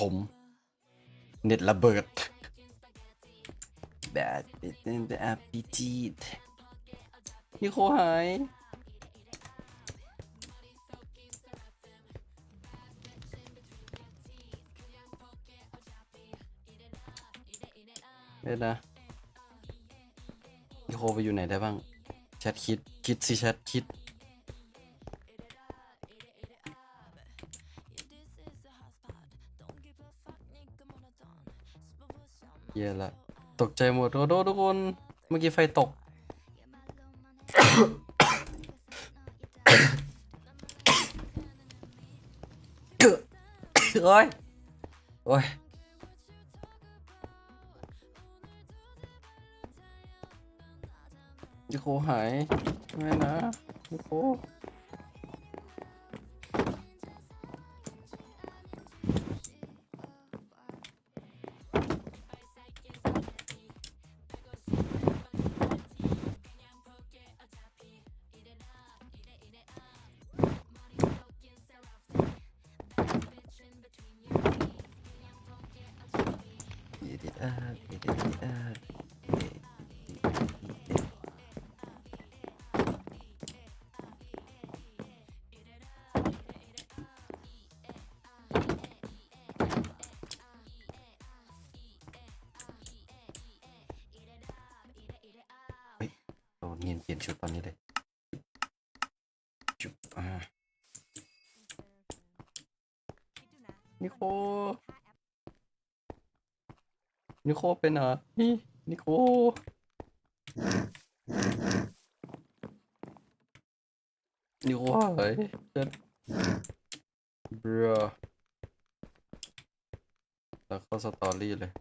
ผม เน็ตระเบิดแบดเป็นแบบพีจีดนี่โคหายเดี๋ยวนะนิโคไปอยู่ไหนได้บ้างแชทคิดคิดสิแชทคิด เหี้ยละตกใจหมดโดโดทุกคน เมื่อกี้ไฟตก โอ้ย โอ้ยนิโคหายไม่นะนิโค เนียนเปลี่ยนชุดตอนนี้เลยชุบอ่านิโค นิโคเป็นเหรอนี่นิโคนิโคหายเจ็ดเบรอแล้วเข้าสตอรี่เลย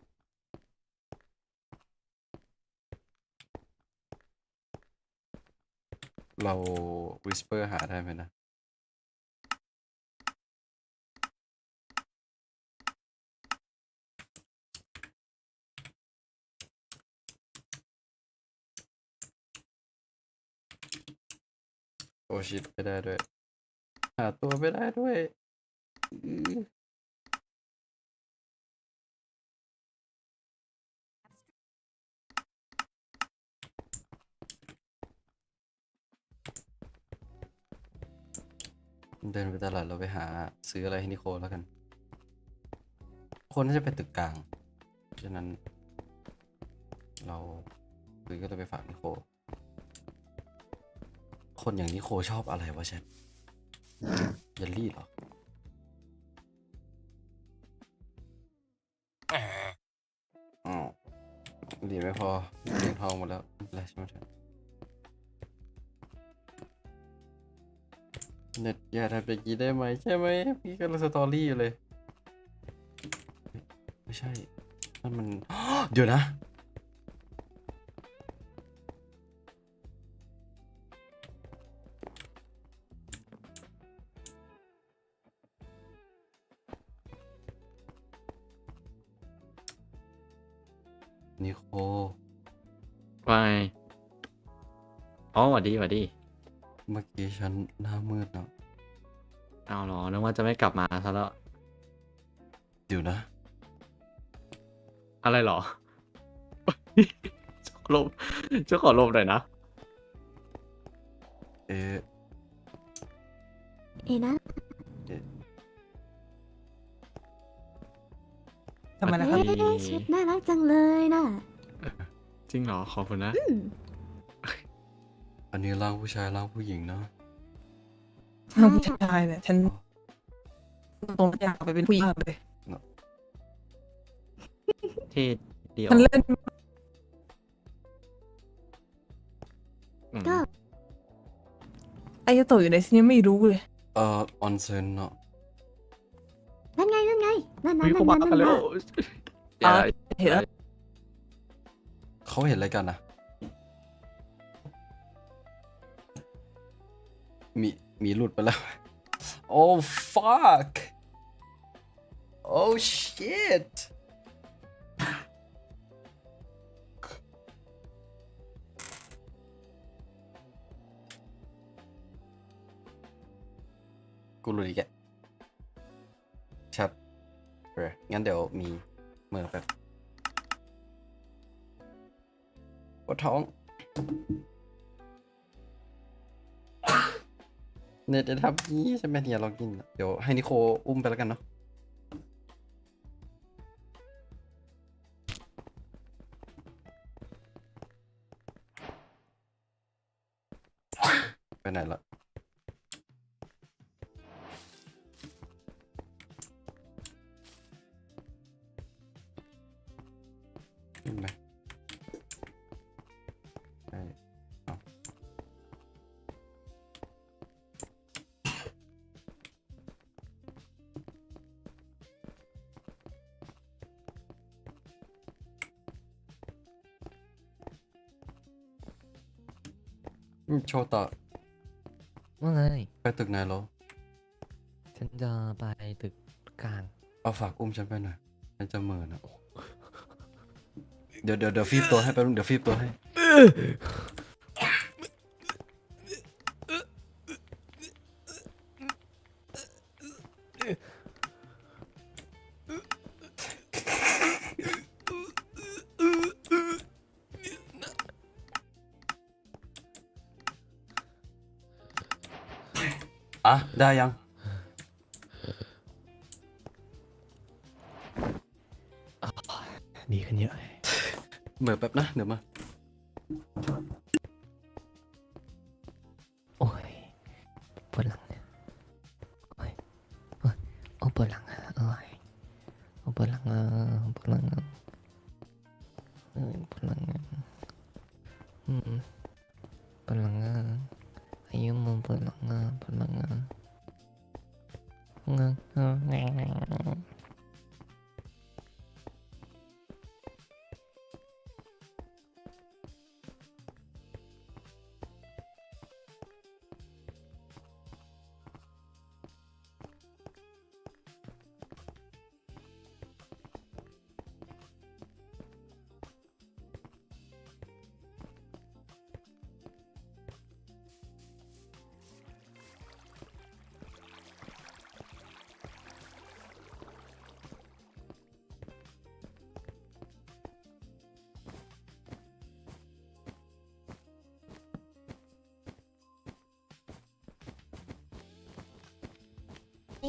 เรา whisper หาได้ไหมนะ โอชิตไม่ได้ด้วย หาตัวไม่ได้ด้วย เดินไปตลาดเราไปหาซื้ออะไรให้นิโคลแล้วกัน คนน่าจะเป็นตึกกลาง ฉะนั้น เราซื้อก็เลยไปฝากนิโค คนอย่างนิโคชอบอะไรวะแชทเยลลี่เหรออ๋อดีไม่พอเหรียญทองหมดแล้วอะไรใช่ไหม เน็ตอย่าทำแบบนี้ได้ไหมใช่ไหมพี่กำลังสตอรี่อยู่เลย ไม่ใช่นั่นมัน เดี๋ยวนะนิโคว่าไงอ๋อหวัดดีหวัดดี เมื่อกี้ฉันหน้ามืดเนาะเอาเหรอนึกว่าจะไม่กลับมาซะแล้วเดี๋ยวนะ อะไรเหรอจะขอลมจะขอลมหน่อยนะ เอ๊ะเอ็นะทำไมนะครับสวัสดีเอ๊ะชุดน่ารักจังเลยน่ะจริงเหรอ ขอบคุณนะ อืมอันนี้ร่างผู้ชายร่างผู้หญิงเนาะใช่น้องผู้ค่ะชายเนี่ยฉันตรงอยากไปเป็นผู้หญิงมากเลยที่เดียวฉันเล่นอืมก็ไอ้โตะอยู่ในที่นี้ไม่รู้เลย เอ่อออนเซนเนาะนั่นไงนั่นไงนั่นนั่วิ่นงเข้านั่มานนั่นกันแล้วอะอย่าเห็นแล้ว เขาเห็นอะไรกันนะ มีมีหลุดไปแล้ว โอ้ fuck oh shit กูหลุดอีกแกชัดงั้นเดี๋ยวมีเมื่อแบบปวดท้อง เน็ตจะทำนี้ใช่ไหมเนี่ยลองกินเดี๋ยวให้นิโคอุ้มไปแล้วกันเนาะไปไหนละขึ้นไหม โชว์ต่อว่าไงไปตึกไหนเหรอ ฉันจะไปตึกกลาง เอาฝากอุ้มฉันไปหน่อย ฉันจะเหมือนะ เดี๋ยวเดี๋ยวเดี๋ยวฟีบตัวให้ไปบนึงเดี๋ยวฟีบตัวให้ อะ ได้ยัง ดีขึ้นเยอะ เหมือแป๊บนะ เดี๋ยวมา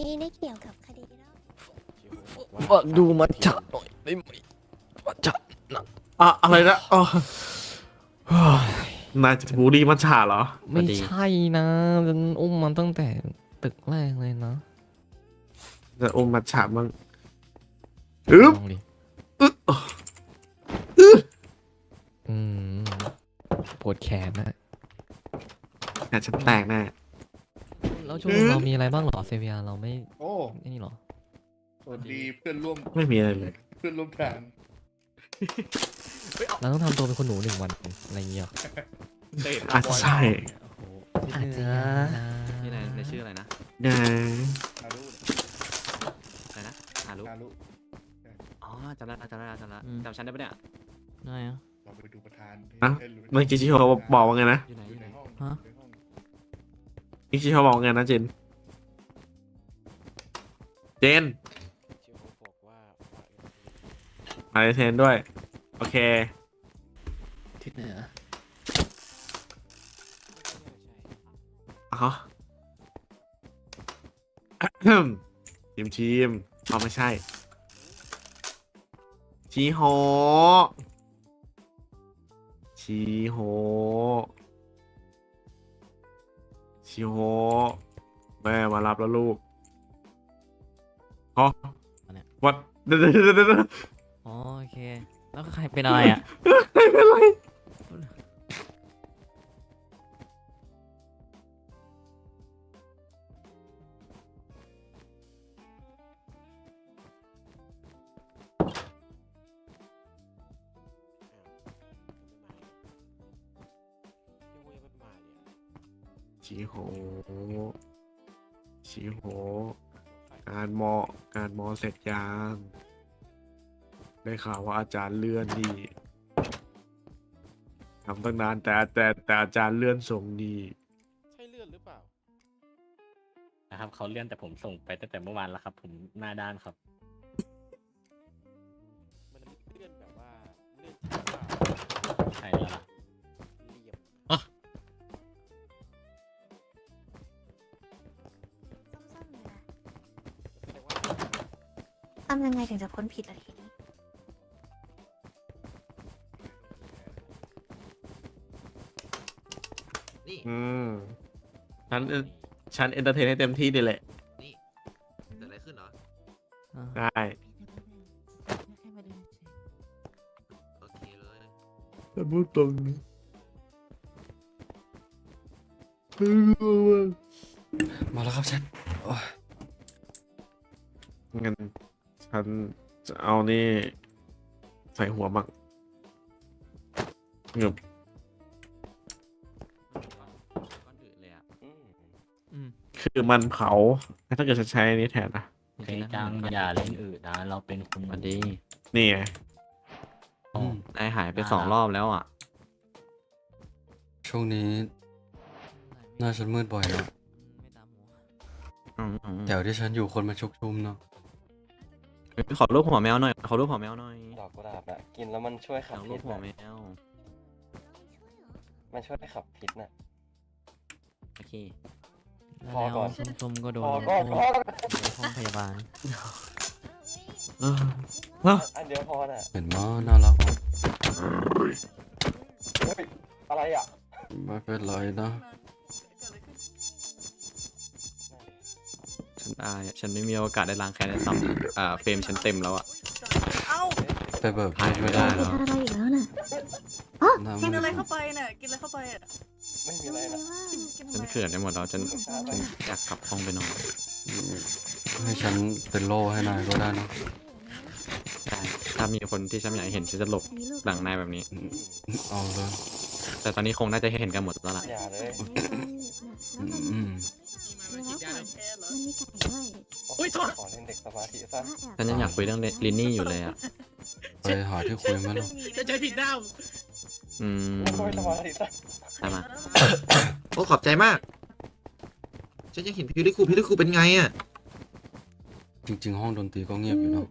นี่ได้เกี่ยวกับคดีแล้วฝากดูมัจฉะหน่อยได้ไหมมัจฉะนะอะอะไรนะอ๋อเฮ้ยนายจะบูลลี่มัชชาเหรอ ไม่ใช่นะฉันอุ้มมันตั้งแต่ตึกแรกเลยนะจะอมมัชชาบ้างอึ๊บลองดิอึ๊บอืมปวดแขนนะแขนฉันแตกแน่ แล้วช่วงนี้เรามีอะไรบ้างเหรอเซเวียเราไม่โอ้ไอ้นี่เหรอ สวัสดีเพื่อนร่วมไม่มีอะไรเลย เพื่อนร่วมทางเราต้องทำตัวเป็นคนหนูหนึ่งวันอะไรอย่างเงี้ยเหรออาจจะใช่อาจจะนี่นายนายชื่ออะไรนะนะฮารุอะไรนะฮารุฮารุอ๋อจำได้ละจำได้ละจำได้ละอืมจำฉันได้ปะเนี่ยได้อะเราไปดูประธานอะให้รู้เมื่อกี้ชิโฮบอกว่าไงนะอยู่ไหนออยู่ยู่ในไหนห้องฮะอยู่ในห้องเมื่ อกี้ชิโฮบอกว่าไงนะเจน เจนมาเทนด้วย โอเค ทิศเหนืออ๋อทีมทีมอ๋อไม่ใช่ ชีโฮชีโฮ ชีโฮแม่มารับแล้วลูกอ๋อวัดเดี๋ยวเดี๋ยวเดี๋ยวเดี๋ยวอ๋อโอเค แล้วใครเป็นอะไรอะ ไม่เป็นไร ชีโฮชีโฮการมอ การมอเสร็จยัง ได้ข่าวว่าอาจารย์เลื่อนนี่ทำตั้งนานแต่แต่แต่อาจารย์เลื่อนส่งนี่ใช่เลื่อนหรือเปล่า นะครับเขาเลื่อนแต่ผมส่งไปตั้งแต่เมื่อวานแล้วครับ ผมหน้าด้านครับ ถึงจะพ้นผิดละทีนี้ นี่ อืมฉันฉันเอนเตอร์เทนให้เต็มที่ดีแหละ นี่เกิดอะไรขึ้นเหรอ ได้โอเคเลยฉันพูดตรงนี้ ส่หัวมั่งเงึบก้อนอื่นเลยอะอืมคือมันเผาแล้วถ้าเกิดฉันใช้อันนี้แทนนะเคจังอย่าเล่นอื่นนะเราเป็นคนมาดีนี่ไงอืมนายหายไปสองรอบแล้วอะ ช่วงนี้หน้าฉันมืดบ่อยเนาะอืมอืมแถวที่ฉันอยู่คนมาชุกชุมเนาะเฮ้ยขอรูปหัวแมวหน่อย ขอรูปหัวแมวหน่อยดอกกุหลาบอะกินแล้วมันช่วยขขัอบรูพิปษหัวนะแมว มันช่วยขับพิษน่ะโอเคพอก่อนส้มๆก็โดนพอโทก็ษพอในห้องพยาบาลเออเฮ้ยอันเดียวพอน่ะเห็นมั้ยน่ารักอะอะไรอะไม่เป็นไรนะ ฉันอายอะฉันไม่มีโอกาสได้ล้างแค้นในซ้ำอ่าเฟรมฉันเต็มแล้วอะ ไปเบิกหายไม่ได้กินอะไรอีกแล้วน่ะน้ำกินอะไรมันเข้าไปเนี่ยกินอะไรเข้าไปอะไม่มีอะไรรู้นะไหมว่ากินฉันอะไรเขินไปหมดแล้วฉันฉันอยากกลับห้องไปนอนให้ฉันเป็นโล่ให้นายก็ได้นะได้ถ้ามีคนที่ฉันอยากเห็นฉันจะหลบมีลูกหลังนายแบบนี้อืมเอาเลย แต่ตอนนี้คงน่าจะเห็นกันหมดแล้วล่ะอย่าเลยแล้วมันอืมแล้วก่อนแค่เหรอมันมีไก่ด้วย อุ้ยโทษขอเล่นเด็กสมาธิซะฉันยังอยากคุยเรื่องลินนี่อยู่เลยอะ ไปหาที่คุยไหมล่ะจะใช้ผิดด้ามอืมคุยสมาธิซะตามมาโอ้ขอบใจมาก ฉันยังเห็นพิวลิคูพิวลิคูเป็นไงอะ จริง ๆ ห้องดนตรีก็เงียบอยู่เนาะ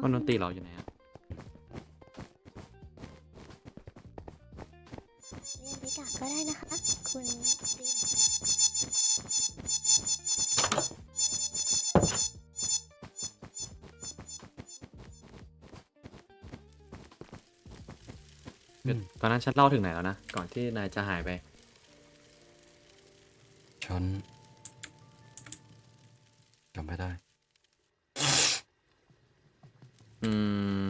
ห้องดนตรีเราอยู่ไหนอะเรียนพิกาก็ได้นะคะ คุณ อืม ตอนนั้นฉันเล่าถึงไหนแล้วนะ ก่อนที่นายจะหายไป ฉันจำไม่ได้ อืม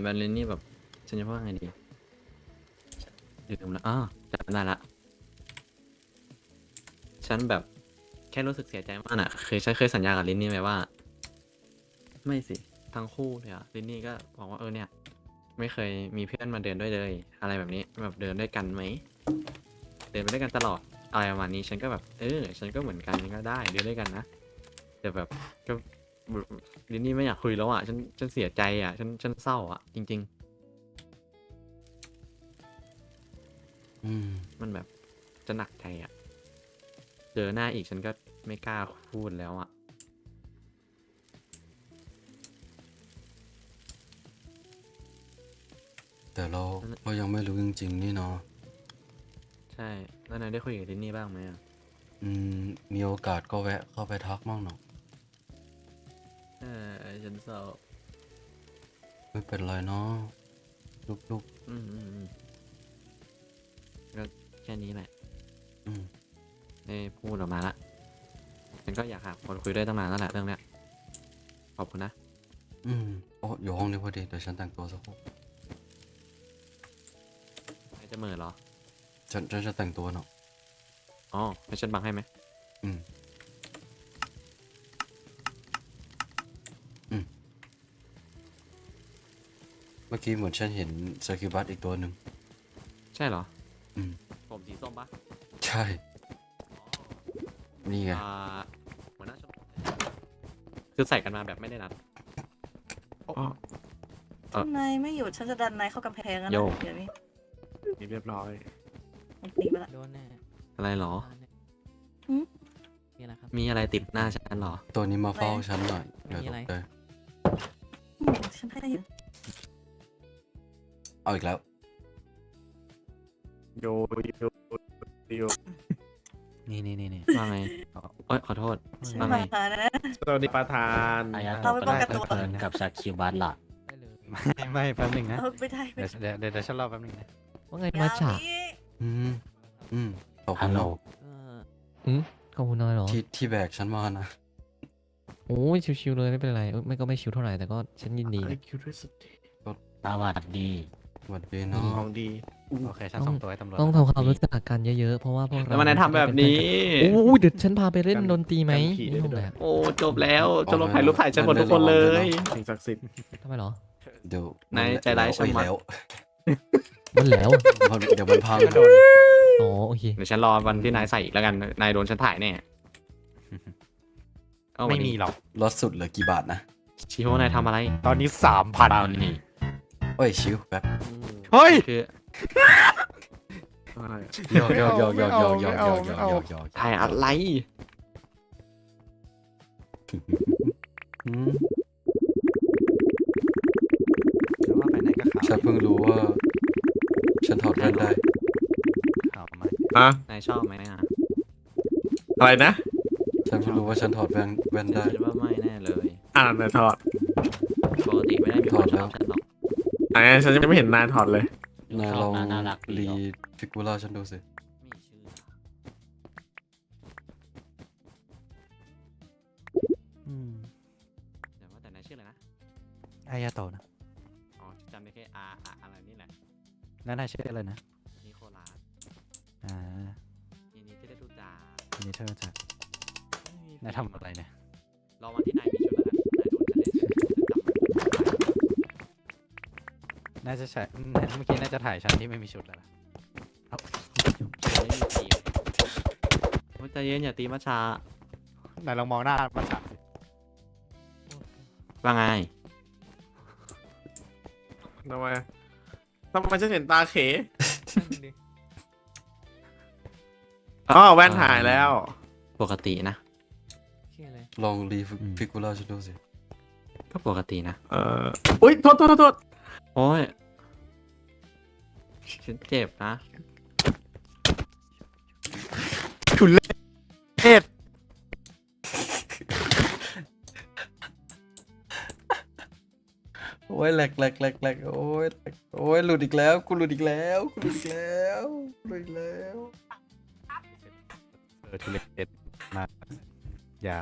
แบรนลินนี่แบบ ฉันจะว่าไงดีลืมแล้วอ้าวจำได้ละ ฉันแบบแค่รู้สึกเสียใจมากอะ เคยฉันเคยสัญญากับลินนี่ไว้ว่า ไม่สิ ทั้งคู่เลยอะลินนี่ก็บอกว่าเออเนี่ย ไม่เคยมีเพื่อนมาเดินด้วยเลย อะไรแบบนี้แบบเดินด้วยกันไหมเดินไปด้วยกันตลอดอะไรประมาณนี้ฉันก็แบบเออฉันก็เหมือนกันก็ได้เดินด้วยกันนะแต่แบบก็ลินนี่ไม่อยากคุยแล้วอะฉันฉันเสียใจอะฉันฉันเศร้าอะ จริงอืมๆมันแบบจะหนักใจอะเจอหน้าอีกฉันก็ไม่กล้าพูดแล้วอะ แต่เราก็ยังไม่รู้จริงๆนี่เนาะใช่แล้วนายได้คุยกับลินนี่บ้างไหมอะอืมมีโอกาสก็แวะเข้าไปทักมั่งเนาะเออฉันเศร้าไม่เป็นไรเนาะลูกอืมอืมอืมก็แค่นี้แหละๆอืมได้พูดออกมาละฉันก็อยากหาคนคุยด้วยตั้งนานแล้วแหละเรื่องเนี้ยขอบคุณนะ อืมโอ้อยู่ห้องนี้พอดีเดี๋ยวฉันแต่งตัวสักครู่นาย จะเหมือเหรอ ฉันฉันจะแต่งตัวเนาะอ๋อให้ฉันบังให้ไหมอืม อืม เมื่อกี้เหมือนฉันเห็นเซอร์คิวบัสอีกตัวหนึ่ง ใช่เหรอ อืม ผมสีส้มปะใช่ นี่ไง อ่าหัวหน้าชมรมคือใส่กันมาแบบไม่ได้นัดอ๋อเอ่อนายไม่หยุดฉันจะดันนายเข้ากำแพงแล้วโย่ นะเดี๋ยวนี้ นี่เรียบร้อย มันตีไปละ โดนแน่อะไรเหรอ หืมนี่แหละครับ มีอะไรติดหน้าฉันเหรอ ตัวนี้มาเฝ้าฉันหน่อยเดี๋ยวมีตอะไร กใจอืมฉันให้อยู่เอาอีกแล้ว โยโยโยนี่นี่นี่นี่ว่าไงเอ้ยขอโทษฉันว่ามาไงนะ สวัสดีประธานอายาเราไปป้องกันตัว เพลินกับซาคิบัสล่ะ ได้เลย ไม่ไม่แป๊บหนึงนะ เออไม่ได้ไม่เดี๋ยวได้ เดี๋ยวเดี๋ยวเดี๋ยวฉันรอแป๊บหนึงนะ ว่าไงยามาฉะมีอืมอืมขอบคุฮัณลโหลนะเอออืมขอบคุณน้อยเหรอที่ที่แบกฉันมานะ โอ้ยชิวๆเลยไม่เป็นไรเอ้ยไม่ก็ไม่ชิวเท่าไหร่แต่ก็ฉันยินดีไอนะ คิวด้วยสุดทีสวัสดีสวัสดีเนาะของดี โอเคฉันส่งตัวให้ตำรวจต้องทำความรู้จักกันเยอะๆเพราะว่าพวกเราแล้วมันได้ทำแบบนี้ โอ้ยเดี๋ยวฉันพาไปเล่นดนตรีไหมนี่ห้องไหนอะโอ้จบแล้วจบลงถ่ายรูปถ่ายฉันหมดทุกคนเลย สิ่งศักดิ์สิทธิ์ทำไมเหรอเดี๋ยวนายใจร้ายช่างมันแล้ว มันแล้วมันเดี๋ยวมันพังก็โดนอ๋อโอเค เดี๋ยวฉันรอวันที่นายใส่อีกแล้วกัน นายโดนฉันถ่ายแน่เอาไม่วันมีนี้หรอก ลดสุดเหลือกี่บาทนะชิโฮนายทำอะไรตอนนี้สามพันเปล่านี่เอ้ยชิวแป๊บเฮ้ย คืออะไรยอกยอกยอกยอกยอกยอกยอกยอกยอกยอกถ่ายอะไร อืมแต่ว่าไปไหนก็ขาวฉันเพิ่งรู้ว่า ฉันถอดแว่นได้ขาวมากฮะนายชอบไหมอะอะไรนะ ฉันเพิ่งรู้ว่าฉันถอดแว่นแว่นได้ คิดว่าไม่แน่เลยอ่านายถอดปกติไม่ได้มีคนชอบฉันหรอกไหนฉันยังไม่เห็นนายถอดเลย นายลองน่ารักดีรีฟิกูล่าฉันดูสิไม่เชื่ออืมเดี๋ยวว่าแต่นายชื่ออะไรนะ อายาโตะนะ อ๋อจำได้แค่อาอะ อะไรนี่แหละแล้วนายชื่ออะไรนะนิโคลัสอ่ายินดีที่ได้รู้จักทีนี้เธอจะนายทำอะไรเนี่ยรอวันที่นายมีชุดแล้วกันนายโดนฉันได้จะจำมันน่าจะใช่เมื่อกี้น่าจะถ่ายฉันที่ไม่มีชุดแล้วล่ะเอ้าไม่มีทีมโอ้ยใจเย็นอย่าตีมาชานายลองมองหน้ามาฉากสิว่าไงทำไม ทำไมฉันเห็นตาเขอ๋อแว่นหายแล้ว ปกตินะโอเคเลยลองรีฟิกูล่าฉันดูสิ ก็ปกตินะ เอออุ้ยโทษโทษโทษโทษโอ้ยฉันเจ็บนะเอ็ด อ้ยแหลกแหลกแหลกแหลกโอ้ยแหลกโอ้ยหลุดอีกแล้วกูหลุดอีกแล้วกูหลุดอีกแล้วกูหลุดอีกแล้วเออทุเรศมากอย่า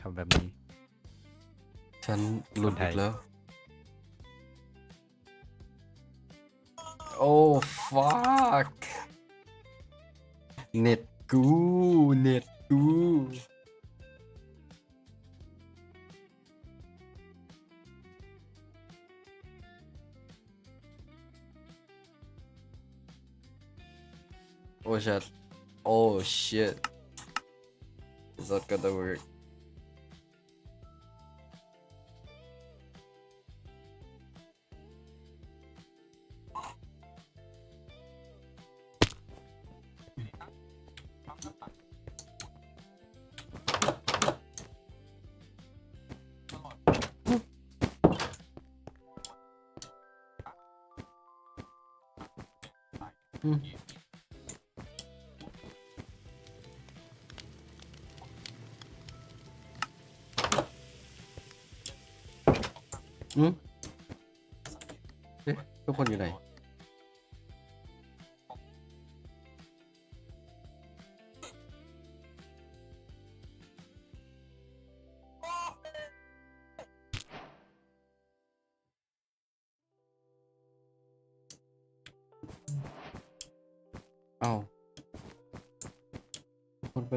ทำแบบนี้ ฉันหลุดอีกแล้ว โอ้ fuck เน็ตกูเน็ตกู Уже. О, щит. Закадовый.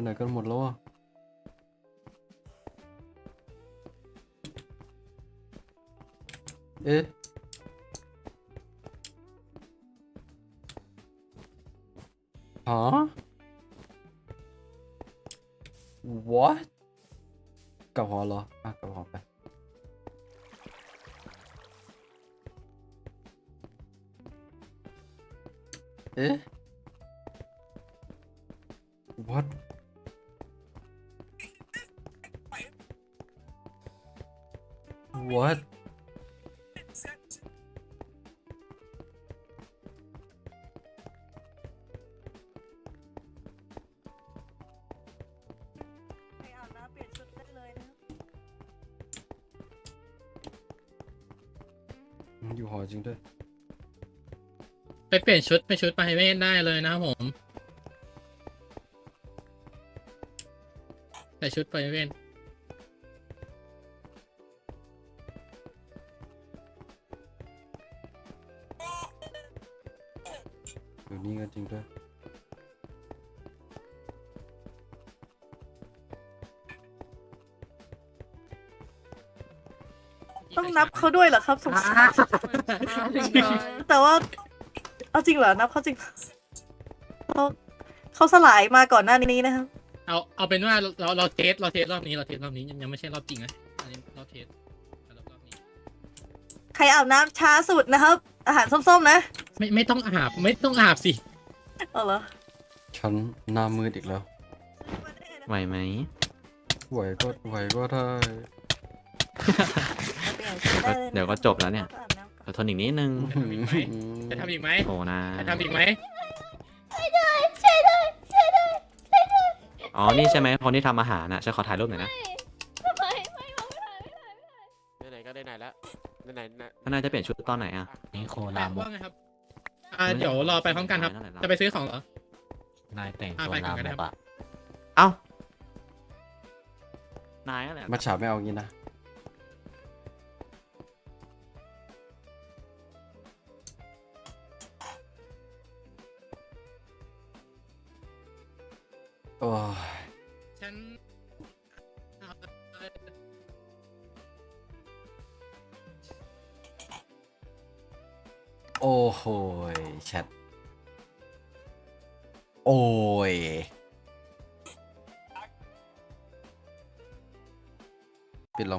ไหนกันหมดแล้วอะเอ๊ะฮะ what กับหอเหรออะกับหอไปเอ๊ะ what what ไปอาบน้ำเปลี่ยนชุดได้เลยนะอยู่หอจริงด้วย ไปเปลี่ยนชุดไปชุดไปเวทได้เลยนะครับผม แต่ชุดไปเวท ริงด้วยต้องนับเขาด้วยเหรอครับสงสารแต่ว่า เอาจริงเหรอนับเขาจริงเขาเขาสลายมาก่อนหน้านี้นะครับเอาเอาเป็นว่าเราเราเทสเราเทสรอบนี้เราเทสรอบนี้ยังยังไม่ใช่รอบจริงนะอันนี้เราเทสรอบนี้ใครอาบน้ำช้าสุดนะครับ อาหารส้มๆนะ ไม่ไม่ต้องอาบไม่ต้องอาบสิ เอาเหรอฉันหน้ามืดอีกแล้วไหวไหมไหวก็ไหวก็ได้เดี๋ยวก็จบแล้วเนี่ยเดี๋ยวทนอีกนิดนึงจะทำอีกไหมโอ้นะจะทำอีกไหมอ๋อนี่ใช่ไหมคนที่ทำอาหารน่ะฉันขอถ่ายรูปหน่อยนะไม่ไม่ไม่ไม่ไหนๆก็ได้ไหนแล้วไหนๆนะแล้วนายจะเปลี่ยนชุดตอนไหนอะนี่โคแปลาดมกว่าไงครับ อ่าเดี๋ยวรอไปพร้อมกันครับ จะไปซื้อของเหรอ นายแต่งอะตัวไปก่อลานก็ได้มคกรับอะเอ้านายอะไร มัจฉาไม่เอางี้นะ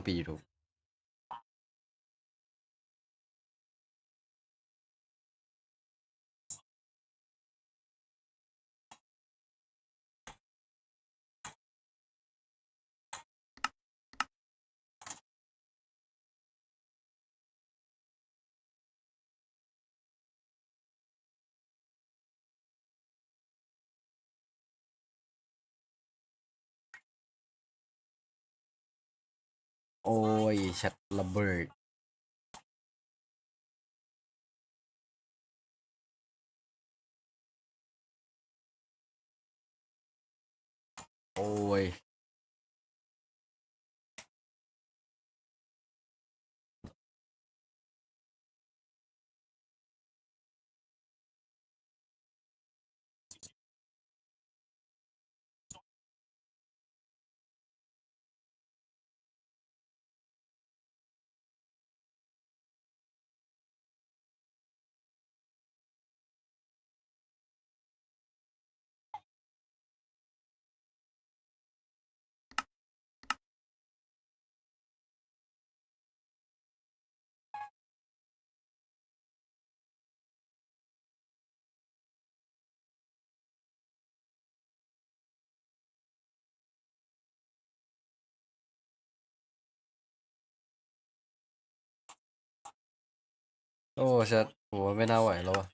ปิดล โอ้ยแชทระเบิด โอ้ย โอ้ชัดหัวไม่น่าไหวแล้ววะ